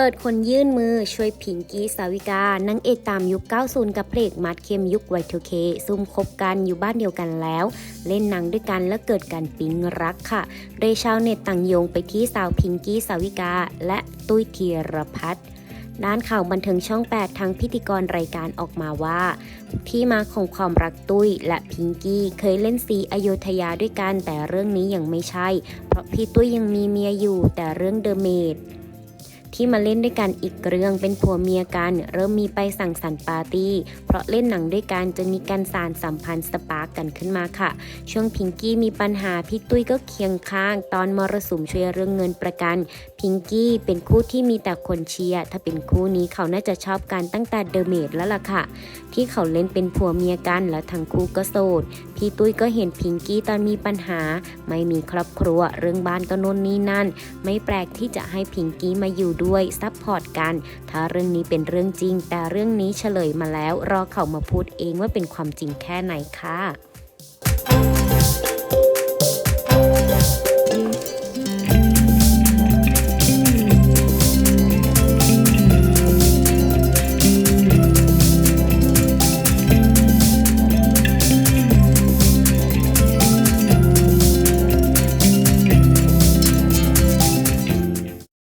เปิดคนยื่นมือช่วยพิงกี้สาวิกานางเอกตามยุค 90 กับเพลกมัดเข้มยุคไวทเคซุ่มคบกันอยู่บ้านเดียวกันแล้ว เล่นหนังด้วยกันและเกิดการปิ๊งรักค่ะโดยชาวเน็ตต่างโยงไปที่สาวพิงกี้สาวิกา และตุ้ยธีรพัฒน์ด้านข่าวบันเทิงช่อง 8 ทั้งพิธีกรรายการออกมาว่า ที่มาของความรักตุ้ยและพิงกี้เคยเล่นซีอโยธยาด้วยกันแต่เรื่องนี้ยังไม่ใช่ เพราะพี่ตุ้ยยังมีเมียอยู่แต่เรื่องเดอะเมด ที่มาเล่นด้วยกันอีกเรื่องเป็นผัวเมียกันเริ่มมีไปสั่งสรรค์ปาร์ตี้ เพราะเล่นหนังด้วยกันจะมีการสารสัมพันธ์สปาร์กกันขึ้นมาค่ะ ช่วงพิงกี้มีปัญหาพี่ตุ้ยก็เคียงข้าง ตอนมรสุมช่วยเรื่องเงินประกัน พิงกี้เป็นคู่ที่มีแต่คนเชียร์ถ้าเป็นคู่นี้เขาน่าจะชอบกันตั้งแต่เดอะเมดแล้วล่ะค่ะ ที่เขาเล่นเป็นผัวเมียกันแล้วทั้งคู่ก็โสด พี่ตุ้ยก็เห็นพิงกี้ตอนมีปัญหา ไม่มีครอบครัวเรื่องบ้านก็น่นนี่นั่น ไม่แปลกที่จะให้พิงกี้มาอยู่ด้วยซัพพอร์ตกัน ถ้าเรื่องนี้เป็นเรื่องจริง แต่เรื่องนี้เฉลยมาแล้ว รอเขามาพูดเองว่าเป็นความจริงแค่ไหนค่ะ